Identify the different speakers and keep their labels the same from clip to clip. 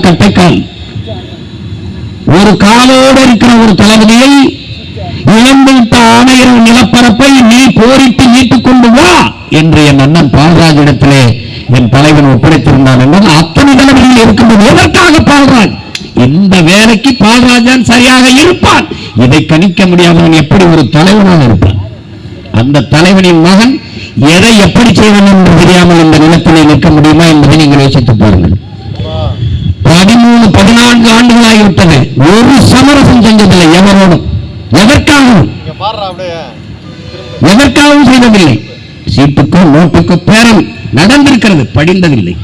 Speaker 1: கட்டைக்கால் ஒரு காலோடு இருக்கிற ஒரு தளபதியை இழந்துவிட்ட ஆணையர் நிலப்பரப்பை நீ போரிட்டு மீட்டுக் கொண்டு வா என்று என் அண்ணன் பால்ராஜிடத்திலே என் தலைவன் ஒப்படைத்திருந்தான் என்பது அத்தனை தளபதிகள் இருக்கின்றது எதற்காக பால்ராஜ்? இந்த வேலைக்கு பால்ராஜான் சரியாக இருப்பான். இதை கணிக்க முடியாதவன் எப்படி ஒரு தலைவனாக இருப்பான்? அந்த தலைவனின் மகன் எதை எப்படி செய்வன் என்று தெரியாமல் இந்த நிலத்திலே நிற்க முடியுமா என்பதை நீங்கள் யோசித்து பாருங்கள். பதிமூணு பதினான்கு ஆண்டுகளாகிவிட்டது. ஒரு சமரசம் செஞ்சதில்லை எவரோடும். எதற்காகவும்? எதற்காகவும் செய்ததில்லை. சீட்டுக்கோ நோட்டுக்கோ பேரம் நடந்திருக்கிறது படிந்ததில்லை.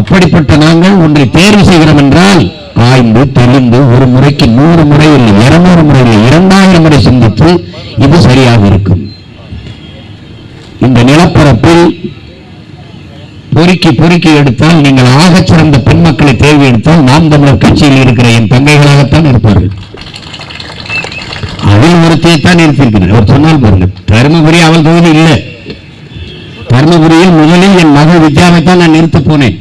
Speaker 1: அப்படிப்பட்ட நாங்கள் ஒன்றை தேர்வு செய்கிறோம் என்றால் ஆய்ந்து தெளிந்து ஒரு முறைக்கு நூறு முறை இல்லை இருநூறு முறை இல்லை இரண்டாயிரம் முறை சிந்தித்து இது சரியாக இருக்கும். இந்த நிலப்பரப்பில் பொறுக்கி பொறுக்கி எடுத்தால் நீங்கள் ஆகச் சிறந்த பெண் மக்களை தேர்வு எடுத்தால் நாம் தமிழர் கட்சியில் இருக்கிற என் தங்கைகளாகத்தான் இருப்பார்கள். அவள் ஒருத்தையத்தான் இருந்திருக்கிறார் அவர் சொன்னால் பாருங்கள் தருமபுரி அவள் தொகுதி இல்லை. தருமபுரியில் முதலில் என் மகள் வித்யாவைத்தான் நான் நிறுத்த போனேன்.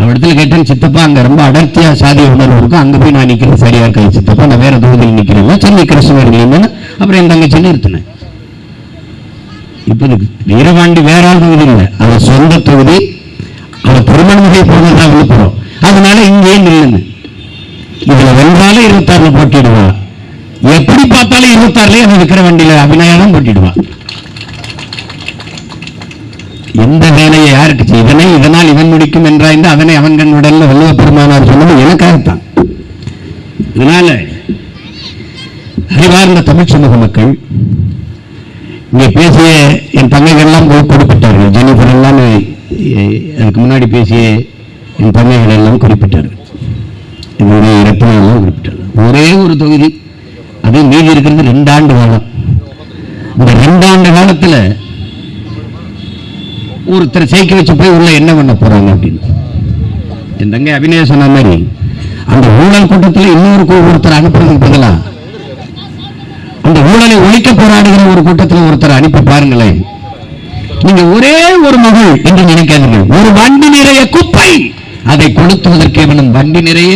Speaker 1: அவரிடத்துல கேட்டேன் சித்தப்பா அங்க ரொம்ப அடர்த்தியா சாதி உணர்வு இருக்கும் அங்க போய் நான் நிக்கிறது சரியா இருக்காது சித்தப்பா நான் வேற தொகுதியில் நிக்கிறேன். சென்னை கிறிஸ்துவர்கள் அப்புறம் என் தங்கச்சி நிறுத்தினேன். இப்போது வீரபாண்டி வேற ஆள் தொகுதி இல்லை. அவன் சொந்த தொகுதி அவன் திருமணமுகை போனதான் விழுப்புரம் அதனால இங்கே நில்லுங்க. இதுல வென்றாலும் இருபத்தாறுல போட்டிடுவா. எப்படி பார்த்தாலும் இருபத்தாறுலயே அவன் இருக்கிற வண்டியில அபிநயா போட்டிடுவான் போட்டிடுவா. இந்த வேலையை யாருக்கு செய்ய? இதனை இதனால் இவன் முடிக்கும் என்றாய்ந்து அதனை அவன் கண் உடல்ல வள்ளுவ பெருமானார் சொன்னது எனக்காகத்தான். இதனால அறிவார்ந்த தமிழ் சமூக மக்கள் இங்கே பேசிய என் தங்கைகள்லாம் போய் குறிப்பிட்டார்கள். ஜெனிஃபர் எல்லாம் அதுக்கு முன்னாடி பேசிய என் தங்கைகள் எல்லாம் குறிப்பிட்டார்கள். என்னுடைய ரத்னம் எல்லாம் குறிப்பிட்டார்கள். ஒரே ஒரு தொகுதி அது மீதி இருக்கிறது ரெண்டு ஆண்டு காலம். இந்த ரெண்டு ஆண்டு காலத்துல ஒருத்தர் சேர்க்க வச்சு போய் உள்ள என்ன பண்ண போறாங்க அப்படின்னு. என் தங்கை அபிநய சொன்ன மாதிரி அந்த ஊழல் கூட்டத்தில் இன்னொரு ஒருத்தர் அனுப்புறதுக்கு பதிலாக அந்த ஊழலை ஒழிக்க போராடுகிற ஒரு கூட்டத்தில் ஒருத்தர் அனுப்பி பாருங்களேன். நீங்க ஒரே ஒரு மகள் என்று நினைக்காதீர்கள் ஒரு வண்டி நிறைய குப்பை. அதை கொளுத்துவதற்கு இவனும் வண்டி நிறைய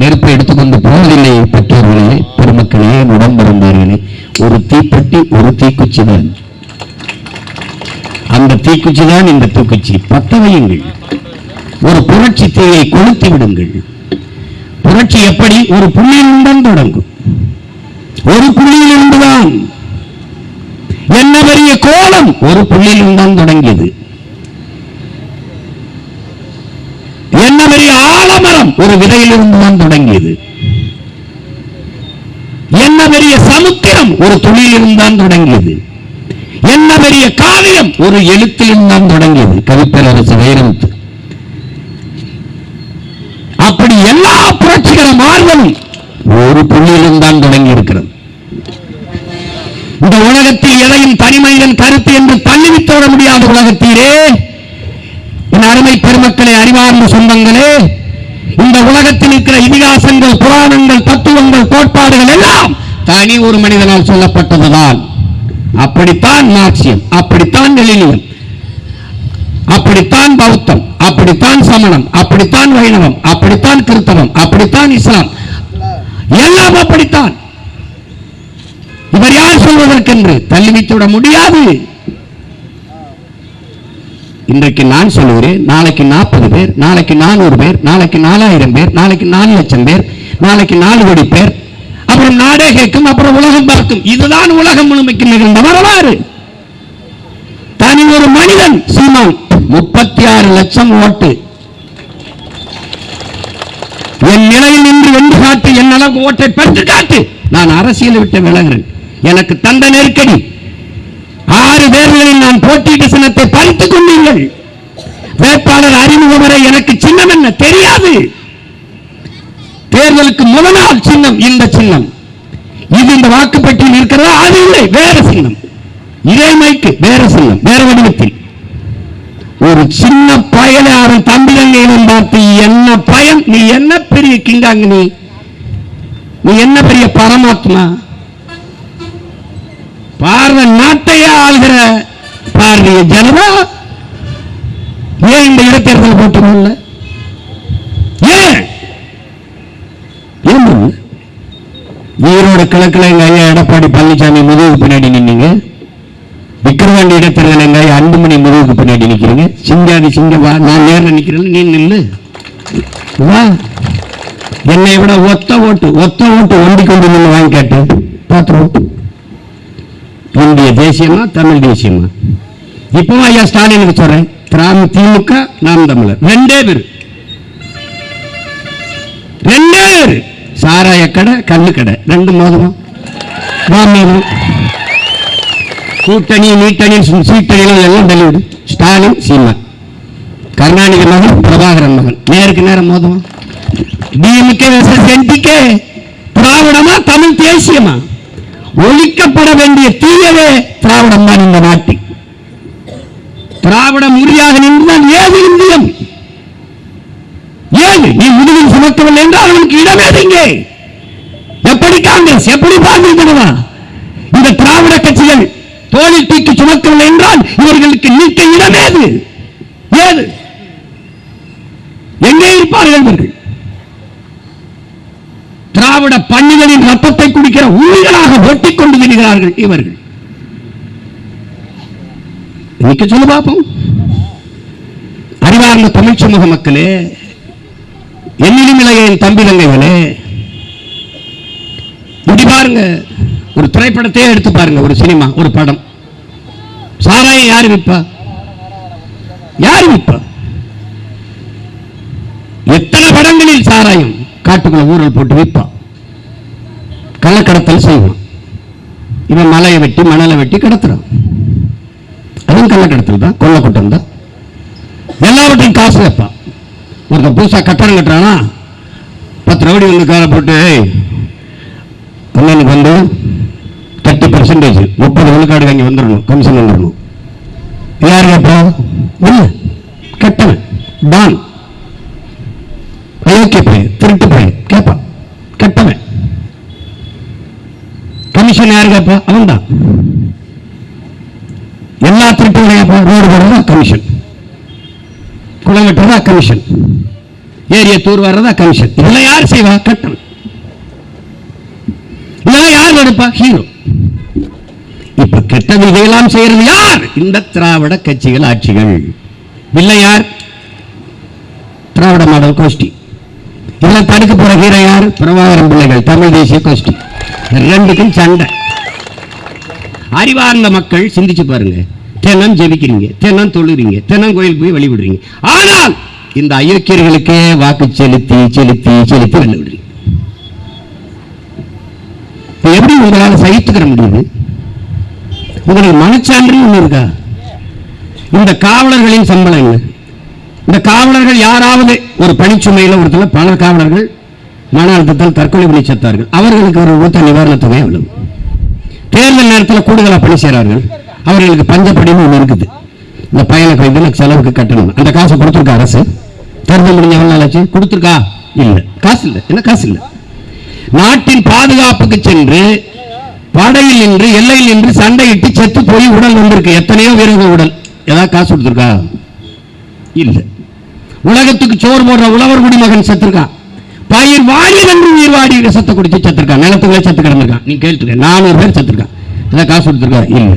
Speaker 1: நெருப்பை எடுத்துக்கொண்டு போவதில்லை பெற்றோர்களே பெருமக்களே உடம்பிறந்தார்களே ஒரு தீப்பெட்டி ஒரு தீக்குச்சி தான் அந்த தீக்குச்சி தான் இந்த தூக்குச்சி. பத்த வையுங்கள். ஒரு புரட்சி தீயை கொளுத்தி விடுங்கள். புரட்சி எப்படி? ஒரு புள்ளியிலிருந்தான் தொடங்கும். ஒரு புள்ளியில் இருந்துதான் என்ன பெரிய கோலம்? ஒரு புள்ளியிலிருந்தான் தொடங்கியது. என்ன பெரிய ஆலமரம்? ஒரு விதையிலிருந்து தான் தொடங்கியது. என்ன பெரிய சமுத்திரம்? ஒரு துளியிலிருந்து தான் தொடங்கியது. என்ன பெரிய காவியம் ஒரு எழுத்திலும் தான் தொடங்கியது. கவிப்பேரரசு வைரமுத்து. அப்படி எல்லா புரட்சிகர மாறுதலும் ஒரு புள்ளியிலிருந்து தான் தொடங்கி இருக்கிறது இந்த உலகத்தில் எதையும் தனிமனிதன் கருத்து என்று தள்ளிவிட்டு விட முடியாத உலகத்தீரே. என் அருமை பெருமக்களே அறிவார்ந்த சொந்தங்களே இந்த உலகத்தில் இருக்கிற இதிகாசங்கள் புராணங்கள் தத்துவங்கள் கோட்பாடுகள் எல்லாம் தனி ஒரு மனிதனால் சொல்லப்பட்டதுதான். அப்படித்தான் மார்க்சியம் அப்படித்தான் லெனினியம் அப்படித்தான் பௌத்தம் அப்படித்தான் சமணம் அப்படித்தான் வைணவம் அப்படித்தான் கிறித்தவம் அப்படித்தான் இஸ்லாம். எல்லாம் அப்படித்தான். இவர் யார் சொல்வதற்கென்று தள்ளி வைத்துவிட முடியாது. இன்றைக்கு நான் சொல்லுகிறேன் நாளைக்கு நாற்பது பேர் நாளைக்கு நானூறு பேர் நாளைக்கு நாலாயிரம் பேர் நாளைக்கு நாலு லட்சம் பேர் நாளைக்கு நாலு கோடி பேர் அப்புறம் நாடே கேட்கும் அப்புறம் உலகம் பார்க்கும். இதுதான் உலகம் முழுமைக்கு நிகழ்ந்த வரலாறு. தனி ஒரு மனிதன் சீமான் முப்பத்தி ஆறு லட்சம் ஓட்டு. என் நிலையில் நின்று வென்று காட்டு என் அளவு ஓட்டை பெற்று காட்டு. நான் அரசியலை விட்டு விலகிறேன். எனக்கு தந்த நெருக்கடி. ஆறு தேர்தலில் நான் போட்டியிட்ட சின்னத்தை பறித்துக் கொண்டீர்கள். வேட்பாளர் அறிமுகம் வரை எனக்கு சின்னம் என்ன? தெரியாது. தேர்தலுக்கு முதல் நாள் சின்னம் இந்த சின்னம். இது இந்த வாக்குப்பட்டியில் இருக்கிறதா? அது இல்லை. வேற சின்னம். இதே மைக்கு வேற சின்னம் வேற வடிவத்தில். ஒரு சின்ன பயலை அவன் தம்பிதங்கையிலும் பார்த்து என்ன பயம் நீ என்ன பெரிய கிங்காங்க நீ? நீ என்ன பெரிய பரமாத்மா? பாரத நாட்டையே ஆள்கிற பாரதிய ஜனதா? இடைத்தேர்தல் போட்டீங்கல்ல ஏன்? ஏன் ஈரோடு கிழக்குல எங்க ஐயா எடப்பாடி பழனிசாமி முதுகுக்கு பின்னாடி நின்னீங்க. விக்கிரவாண்டி இடைத்தேர்தல் எங்க ஐயா அன்புமணி முதுகுக்கு பின்னாடி நிக்கிறீங்க. சிங்காதி சிங்க வா நான் நேரில் நிக்கிறேன் நீ நில்லு. வா. என்னை விட ஒத்த ஓட்டு ஒத்த ஓட்டு ஒண்டி கொண்டு நின்று வாங்கி கேட்டேன். பாத்துருவோம் இந்திய தேசியமா தமிழ் தேசியமா? இப்பவும் ஐயா ஸ்டாலினுக்கு சொல்றேன் திராம திமுக நாம் தமிழர். ரெண்டே பேர். ரெண்டே பேர். சாராய கடை கண்ணு கடை. ரெண்டு மோதலும். மோதலும். கூட்டணி நீட்டணி சீட்டணிகள் எல்லாம் தள்ளிவிடு. ஸ்டாலின் சீமா. கருணாநிதி மகன் பிரபாகரன் மகன். நேருக்கு நேரம் மோதுவோம் டிஎம்கே என்டிகே திராவிடமா தமிழ் தேசியமா? ஒழிக்கப்பட வேண்டிய தீயவே திராவிடம் தான் இந்த நாட்டில். திராவிடம் உறுதியாக நின்றுதான் ஏது இந்தியம்? ஏது? நீ முதுகில் சுமக்கவில்லை என்றால் அவனுக்கு இடம் இங்கே எப்படி காங்கிரஸ்? எப்படி பாரதிய ஜனதா? இந்த திராவிட கட்சிகள் தோழி தூக்கி சுமக்கவில்லை என்றால் இவர்களுக்கு நீக்க இடம் ஏது ஏது? எங்கே இருப்பார்கள் இவர்கள்? திராவிட பள்ளிகளின் ரத்தத்தை குடிக்கிற ஊழிகளாக வெட்டி கொண்டு திரிகிறார்கள் இவர்கள். இன்னைக்கு சொல்லு பார்ப்போம் அறிவார்ந்த தமிழ் சமூக மக்களே எண்ணிலும் இளையின் தம்பிலங்கைகளே இப்படி பாருங்க. ஒரு திரைப்படத்தையே எடுத்து பாருங்க. ஒரு சினிமா ஒரு படம். சாராயம் யார் விற்பா? யார் விற்பா? எத்தனை படங்களில் சாராயம்? காட்டுக்குள்ள ஊரல் போட்டு விற்பான் கள்ளக்கடத்தல் செய்வான் இவன் மலையை வெட்டி மணலை வெட்டி கடத்துறான். அதுவும் கள்ளக்கடத்தல் தான் கொள்ள கூட்டம் தான். எல்லாவற்றையும் காசு வைப்பான் ஒருத்தன் புதுசா கட்டணம் கட்டுறானா? பத்து ரவுடி வந்து காலை போட்டு "ஏய், அண்ணனுக்கு வந்து தேர்ட்டி பர்சன்டேஜ் முப்பது விழுக்காடு வாங்கி வந்துடணும் கமிஷன் வந்துடணும். யார் கேட்பா? இல்லை கெட்டவன் டான் அயோக்கிய பையன் திருட்டு பையன் கேட்பான் கெட்டவன் கமிஷன் யாரு கேட்பா? அவன் தான் எல்லா திருட்டும் ரோடு போடுறதா கமிஷன் குளம் வெட்டுறதா கமிஷன் ஏரிய தூர் வர்றதா கமிஷன் இதெல்லாம் யார் செய்வா? கட்டணம். இதெல்லாம் யார் எடுப்பா? ஹீரோ இப்ப கெட்ட விதையெல்லாம் செய்யறது யார்? இந்த திராவிட கட்சிகள் ஆட்சிகள். இல்லை யார்? திராவிட மாடல் கோஷ்டி. இதெல்லாம் தடுக்க போற ஹீரோ யார்? பிரபாகரம் பிள்ளைகள் தமிழ் தேசிய கோஷ்டி. ரெண்டுக்கும் சண்டை. அறிவார்ந்த மக்கள் சிந்திச்சு பாருங்க. தினம் ஜெபிக்கிறீங்க தினம் தொழுறீங்க தினம் கோயிலுக்கு போய் வழிபடுறீங்க. ஆனால் இந்த அயோக்கியர்களுக்கே வாக்கு செலுத்தி செலுத்தி செலுத்தி வெள்ள விடுறீங்க எப்படி உங்களால் சகித்துக்கிற முடியுது? உங்களுக்கு மனச்சான்று ஒண்ணு இருக்கா? இந்த காவலர்களின் சம்பளம் என்ன? இந்த காவலர்கள் யாராவது ஒரு பணிச்சுமையில ஒருத்தர் பல காவலர்கள் மன அழுத்தத்தால் தற்கொலை பண்ணி செத்தார்கள். அவர்களுக்கு ஒரு ஊத்த நிவாரணத் தொகை எவ்வளவு தேர்தல் நேரத்தில் கூடுதலாக பணி செய்கிறார்கள் அவர்களுக்கு பஞ்சப்படின்னு ஒன்று இருக்குது. இந்த பயண கைதில் செலவுக்கு கட்டணும். அந்த காசை கொடுத்துருக்கா அரசு? தேர்தல் முடிஞ்ச எவ்வளோ ஆச்சு? கொடுத்துருக்கா? இல்லை. காசு இல்லை. என்ன காசு இல்லை? நாட்டின் பாதுகாப்புக்கு சென்று படையில் நின்று எல்லையில் நின்று சண்டையிட்டு செத்து போய் உடல் வந்திருக்கு. எத்தனையோ வீரர்கள் உடல். ஏதாவது காசு கொடுத்துருக்கா? இல்லை. உலகத்துக்கு சோறு போடுற உழவர் குடிமகன் செத்துருக்கான் பயிர் வாடியது என்று உயிர் வாடி சத்த குடிச்சு செத்துருக்கான் நிலத்துக்குள்ளே சத்து கிடந்திருக்கான் நீ கேட்டுருக்க நானூறு பேர் சத்திருக்கான் இதை காசு கொடுத்துருக்கா இல்லை.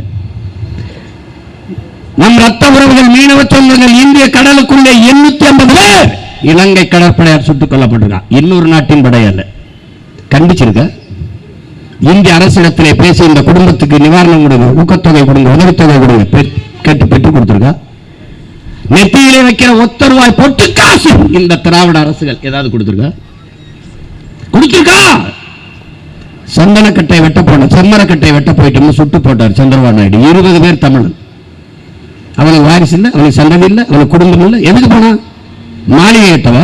Speaker 1: நம் ரத்த உறவுகள் மீனவ சொந்தங்கள் இந்திய கடலுக்குள்ளே எண்ணூத்தி ஐம்பது பேர் இலங்கை கடற்படையார் சுட்டுக் கொல்லப்பட்டிருக்கான் இன்னொரு நாட்டின் படையல்ல கண்டிச்சிருக்க? இந்திய அரசிடத்திலே பேசி இந்த குடும்பத்துக்கு நிவாரணம் கொடுங்க. ஊக்கத்தொகை கொடுங்க. உதவித்தொகை கொடுங்க. கேட்டு பெற்று கொடுத்துருக்கா? நெத்தியிலே வைக்கிற ஒத்த ரூபாய் பொட்டு காசு இந்த திராவிட அரசுகள் ஏதாவது கொடுத்துருக்கா? கொடுத்துருக்கா சந்தனக்கட்டை வெட்ட போன செம்மரக்கட்டை வெட்ட போயிட்டு சுட்டு போட்டார் சந்திரபாபு நாயுடு. இருபது பேர் தமிழன். அவனுக்கு வாரிசு இல்லை அவனுக்கு சந்ததி இல்லை அவனுக்கு குடும்பம் இல்லை. எதுக்கு போனான் மாளிகை கட்டவா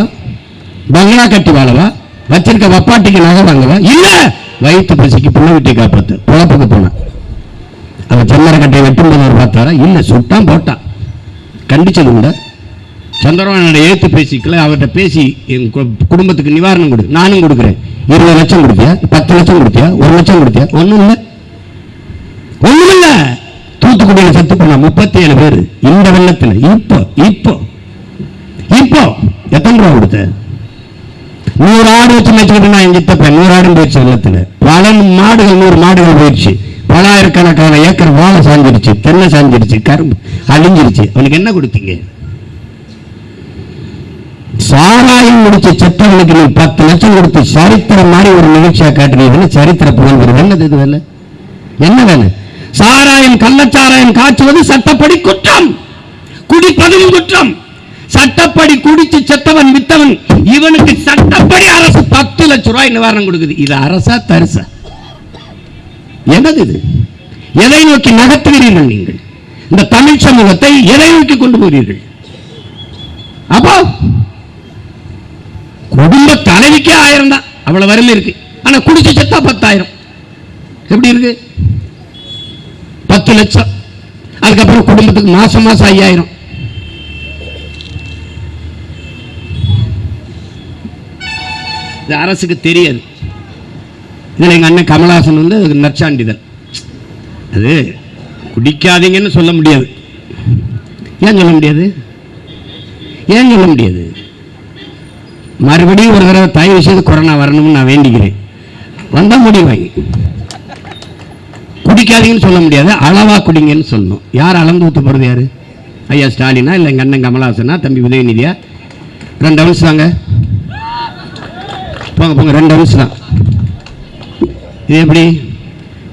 Speaker 1: பங்களா கட்டி வாழவா? வச்சிருக்க வப்பாட்டிக்கு நகை வாங்கவா? இல்ல! வயிற்று பசிக்கு புள்ள வீட்டை காப்பாத்து. பொழப்புக்கு போனான் அவன் செம்மரக்கட்டை வெட்டும்போது அவர் பார்த்தாரா? இல்லை சுட்டான் போட்டான். கண்டிச்சது கூட சந்திரபாபு ஏத்து பேசிக்கல அவர்கிட்ட பேசி என் கு- குடும்பத்துக்கு நிவாரணம் கொடு. நானும் கொடுக்குறேன். இருபது லட்சம் கொடுத்தியா? பத்து லட்சம் கொடுத்தியா? ஒரு லட்சம் கொடுத்தியா? ஒண்ணும் இல்ல. ஒண்ணும் இல்ல. தூத்துக்குடியில் சத்து பண்ண முப்பத்தி ஏழு பேர். இந்த வெள்ளத்துல. இப்போ இப்போ. இப்போ. எத்தனை ரூபா கொடுத்த? நூறு ஆடு வச்சு மேய்ச்சிக்கிட்டு நான் எங்க தப்பேன் நூறு ஆடும் போயிடுச்சு வெள்ளத்துல. பல மாடுகள் நூறு மாடுகள் போயிடுச்சு. பலாயிரக்கணக்கான ஏக்கர் வாழை சாஞ்சிருச்சு. தென்னை சாஞ்சிருச்சு. கரும்பு அழிஞ்சிருச்சு. அவனுக்கு என்ன கொடுத்தீங்க? சாராயம் முடிச்ச செத்தவனுக்கு நீ பத்து லட்சம் கொடுத்து சரித்திரம் மாதிரி ஒரு நிகழ்ச்சியா காட்டுறீங்க சரித்திர புகழ் என்னது இது வேலை? என்ன வேலை? சாராயம் கள்ளச்சாராயம் காய்ச்சுவது சட்டப்படி குற்றம். குடிப்பதும் குற்றம். சட்டப்படி குடிச்சு செத்தவன் வித்தவன் இவனுக்கு சட்டப்படி அரசு பத்து லட்சம் ரூபாய் நிவாரணம் கொடுக்குது. இது அரசா தரிசா? என்னது இது? எதை நோக்கி நகர்த்துகிறீர்கள் நீங்கள்? இந்த தமிழ் சமூகத்தை எதை நோக்கி கொண்டு போகிறீர்கள்? அப்போ குடும்ப தலைவிக்கே ஆயிரம் தான். அவ்வளவு வறுமை இருக்கு. ஆனா குடிச்சு செத்தா பத்தாயிரம். எப்படி இருக்கு? பத்து லட்சம். அதுக்கப்புறம் குடும்பத்துக்கு மாசம் மாசம் ஐயாயிரம். இது அரசுக்கு தெரியாது. இதில் எங்கள் அண்ணன் கமலஹாசன் வந்து அதுக்கு நற்சான்றிதழ். அது குடிக்காதீங்கன்னு சொல்ல முடியாது. ஏன் சொல்ல முடியாது? ஏன் சொல்ல முடியாது? மறுபடியும் ஒரு தடவை தயவு செய்து கொரோனா வரணும்னு நான் வேண்டிக்கிறேன். வந்தால் முடிவாங்க குடிக்காதீங்கன்னு சொல்ல முடியாது அளவாக குடிங்கன்னு சொல்லணும். யார் அளந்து ஊற்ற போகிறது யார்? ஐயா ஸ்டாலினா இல்லை எங்கள் அண்ணன் கமலஹாசனா? தம்பி உதயநிதியா? ரெண்டு அவுன்ஸ் தாங்க. போங்க போங்க ரெண்டு அவுன்ஸ் தான். இது எப்படி?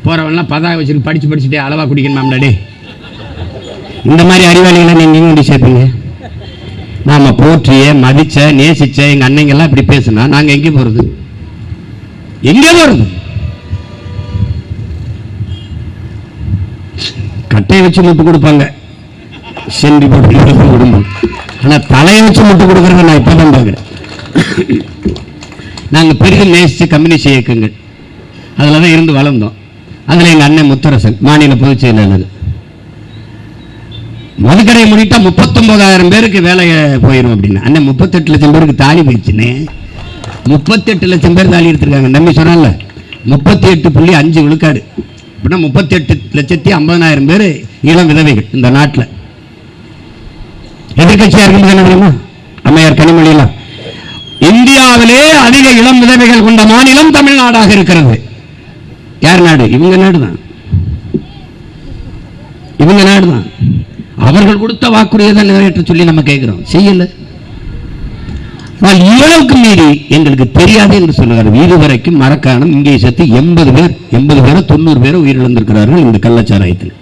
Speaker 1: போகிறவன்லாம் பதாக வச்சுட்டு படித்து படிச்சுட்டே அளவாக குடிக்கணுமாம்டாடே இந்த மாதிரி அறிவாளிகளை நீங்கள் எங்கே சேர்ப்பீங்க? நாம் போற்றிய மதித்த நேசிச்ச எங்கள் அன்னைங்கெல்லாம் இப்படி பேசுனா நாங்கள் எங்கே போகிறது எங்கே போகிறது கட்டையை வச்சு முட்டு கொடுப்பாங்க. சென்றி போட்டு குடும்பம் ஆனால் தலையை வச்சு முட்டு கொடுக்குறத நான் இப்போ தான் பார்க்குறேன். நாங்கள் பெரிதும் நேசித்து கம்யூனிஸ்ட் இயக்கங்கள் அதில் தான் இருந்து வளர்ந்தோம். அதில் எங்கள் அண்ணன் முத்தரசன் மாநில பொதுச் செயலாளர். மதுக்கடையை முடிட்டா முப்பத்தொன்பதாயிரம் பேருக்கு வேலையை போயிடும் அப்படின்னு. அண்ணன் முப்பத்தெட்டு லட்சம் பேருக்கு தாலி போயிடுச்சுன்னு முப்பத்தெட்டு லட்சம் பேர் தாலி எடுத்திருக்காங்க. நம்பி சொன்னால முப்பத்தி எட்டு புள்ளி அஞ்சு விழுக்காடு. அப்படின்னா முப்பத்தெட்டு லட்சத்தி ஐம்பதனாயிரம் பேர் இளம் விதவைகள் இந்த நாட்டில். எதிர்கட்சியாக இருக்கும் என்ன தெரியுமா? அம்மையார் கனிமொழியெல்லாம் இந்தியாவிலே அதிக இளம் விதவைகள் கொண்ட மாநிலம் தமிழ்நாடாக இருக்கிறது. யார் நாடு? இவங்க நாடு தான் இவங்க நாடு தான் அவர்கள் கொடுத்த வாக்குறுதியை தான் நிறைவேற்ற சொல்லி நம்ம கேட்கிறோம். செய்யல. ஆனால் இவ்வளவுக்கு மீறி எங்களுக்கு தெரியாது என்று சொல்லுகிறார் இதுவரைக்கும் மரக்காணம் இங்கே சேர்த்து எண்பது பேர் எண்பது பேரோ தொண்ணூறு பேரோ உயிரிழந்திருக்கிறார்கள் இந்த கள்ளச்சாராயத்தில்.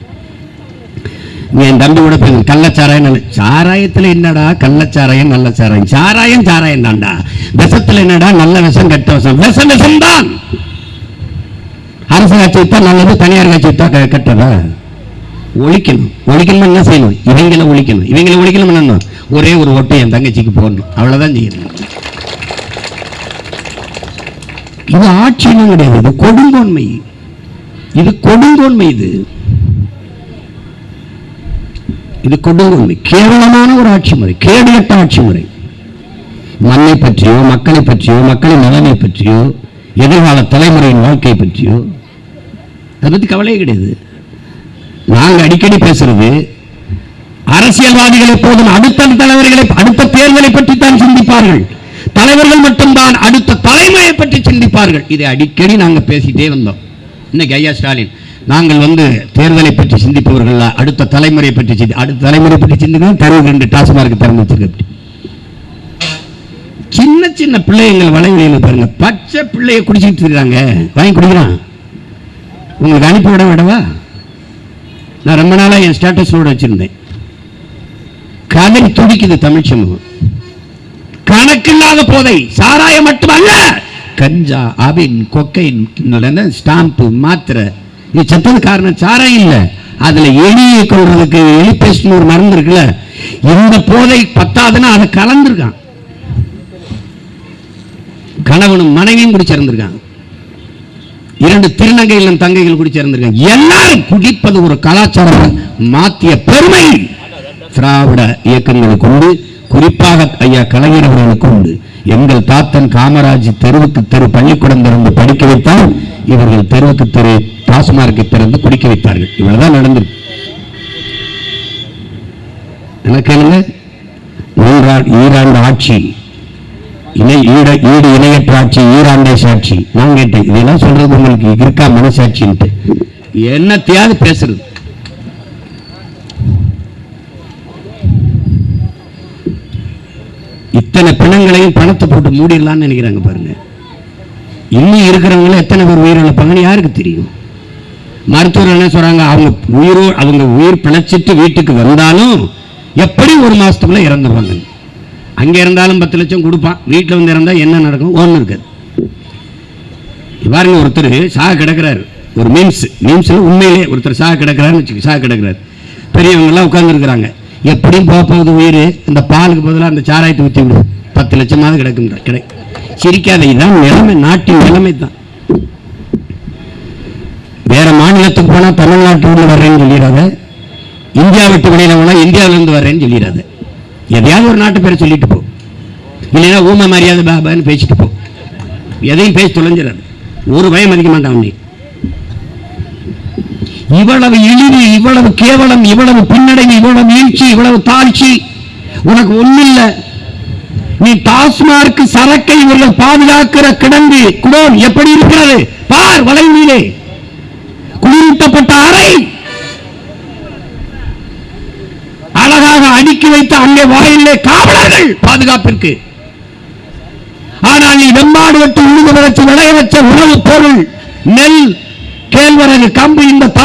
Speaker 1: என் தம்பி கூட கள்ளச்சாராயம் நல்ல சாராயத்துல என்னடா கள்ளச்சாராயம் நல்ல சாராயம்? சாராயம் சாராயம் தான்டா. விஷத்தில் என்னடா நல்ல விஷம் கெட்ட விஷம்? விஷம் விஷம் தான் அரசு கட்சி வித்தா நல்லது தனியார் கட்சி வித்தா க- கெட்டதா? ஒழிக்கணும். ஒழிக்கணும் என்ன செய்யணும்? இவங்களை ஒழிக்கணும். இவங்களை ஒழிக்கணும் என்ன ஒரே ஒரு ஓட்டு என் தங்கச்சிக்கு போடணும். அவ்வளவுதான் செய்யணும். இது ஆட்சியெல்லாம் கிடையாது. இது கொடுங்கோன்மை. இது கொடுங்கோன்மை இது. இது கொடுங்கோன்மை. கேவலமான ஒரு ஆட்சி முறை. கேடுகட்ட ஆட்சி முறை. மண்ணை பற்றியோ மக்களை பற்றியோ மக்களின் நலனை பற்றியோ எதிர்கால தலைமுறையின் வாழ்க்கை பற்றியோ அதை பத்தி கவலையே கிடையாது. நாங்கள் அடிக்கடி பேசுறது அரசியல்வாதிகள் எப்போதும் அடுத்த தலைவர்களை அடுத்த தேர்தலை பற்றி தான் சிந்திப்பார்கள். தலைவர்கள் மட்டும்தான் அடுத்த தலைமுறையை பற்றி சிந்திப்பார்கள். இதை அடிக்கடி நாங்கள் பேசிட்டே வந்தோம். இன்னைக்கு ஐயா ஸ்டாலின் நாங்கள் வந்து தேர்தலை பற்றி சிந்திப்பவர்கள் அடுத்த தலைமுறை பற்றி சிந்தி அடுத்த தலைமுறை பற்றி சிந்திக்கணும் தருவது ரெண்டு டாஸ்மார்க் திறந்து வச்சிருக்க சின்ன சின்ன பிள்ளைங்கள் வளைவெளியில் பாருங்க பச்சை பிள்ளைய குடிச்சிட்டு இருக்காங்க வாங்கி குடிக்கிறான் உங்களுக்கு அனுப்பி விட விடவா நான் ரொம்ப நாளாக என் ஸ்டேட்டஸோடு வச்சிருந்தேன். கதை துடிக்குது தமிழ் சமூகம். கணக்கில்லாத போதை சாராயம் மட்டுமல்ல. கஞ்சா அபின் கொக்கைன் ஸ்டாம்பு மாத்திரை. இது செத்தது காரணம் சாராயம் இல்ல. அதுல எலியை கொள்றதுக்கு எலி பேஸ்ட்னு ஒரு மருந்து இருக்குல்ல இந்த போதை பத்தாதுன்னா அதை கலந்துருக்கான். கணவனும் மனைவியும் குடிச்சிருந்திருக்காங்க இரண்டு திருநங்கைகளும் தங்கைகள் குடிச்சிருந்திருக்காங்க எல்லாரும் குடிப்பது ஒரு கலாச்சாரம் மாத்திய பெருமை திராவிட இயக்கங்களுக்கு உண்டு. குறிப்பாக ஐயா கலைஞர் அவர்களுக்கு உண்டு. எங்கள் தாத்தன் காமராஜ் தெருவுக்கு தெரு பள்ளிக்கூடம் திறந்து படிக்க வைத்தால் இவர்கள் தெருவுக்கு தெரு டாஸ்மார்க்கை திறந்து குடிக்க வைத்தார்கள். இவ்வளவுதான் நடந்திருக்கு என்ன கேளுங்க? ஈராண்டு ஆட்சி இணை ஈடு ஈடு இணையற்ற ஆட்சி ஈராண்டே சாட்சி. நான் கேட்டேன் இதெல்லாம் சொல்றது உங்களுக்கு இருக்கா மனசாட்சின்ட்டு. என்னத்தையாவது பேசுறது? இத்தனை பிணங்களையும் பணத்தை போட்டு மூடிடலாம்னு நினைக்கிறாங்க பாருங்க. இன்னும் இருக்கிறவங்கள எத்தனை பேர் உயிரிழப்பாங்கன்னு யாருக்கு தெரியும்? மருத்துவர் என்ன சொல்றாங்க அவங்க உயிரோ அவங்க உயிர் பிழைச்சிட்டு வீட்டுக்கு வந்தாலும் எப்படி ஒரு மாசத்துக்குள்ள இறந்துருவாங்க அங்கே இருந்தாலும் பத்து லட்சம் கொடுப்பான். வீட்டில் வந்து இருந்தால் என்ன நடக்கும்? ஒன்றும் இருக்காது பாருங்க ஒருத்தர் சாக கிடக்கிறாரு. ஒரு மீம்ஸ் மீம்ஸில் உண்மையிலே ஒருத்தர் சாக கிடக்கிறாருன்னு வச்சுக்க சாக கிடக்கிறாரு. பெரியவங்கெல்லாம் உட்காந்துருக்குறாங்க எப்படியும் போக போகுது உயிர் இந்த பாலுக்கு பதிலாக அந்த சாராயத்தை ஊற்றி விடு. பத்து லட்சமாவது கிடக்கும் கிடை சிரிக்காத இதுதான் நிலைமை நாட்டின் நிலைமை தான். வேற மாநிலத்துக்கு போனா தமிழ்நாட்டிலிருந்து வர்றேன்னு சொல்லிடாத. இந்தியா விட்டு வெளியில் போனால் இந்தியாவிலேருந்து வர்றேன்னு சொல்லிடாத. எதையாவது ஒரு நாட்டு பேரை சொல்லிட்டு போ. இல்லைன்னா ஊமை மரியாதை பாபான்னு பேசிட்டு போ. எதையும் பேசி தொலைஞ்சிடாது. ஒரு பயம் மதிக்க மாட்டான் நீ இவ்வளவு இழிவு இவ்வளவு கேவலம் இவ்வளவு பின்னடைவு இவ்வளவு வீழ்ச்சி இவ்வளவு தாழ்ச்சி உனக்கு ஒண்ணில்ல நீ டாஸ்மார்க் சரக்கை இவர்கள் பாதுகாக்கிற கிடங்கு குடோன் எப்படி இருக்கிறது? பார் வளைவிலே குளிரூட்டப்பட்ட அறை. அடுக்கி வைத்த அங்கே வாயிலே காவலர்கள் பாதுகாப்பிற்கு. ஆனால் நீ வெம்பாடு வெட்டு உழுது விளைச்சு விளைய வச்ச உணவுப் பொருள் நெல் கேழ்வரகு கம்பு இந்த தா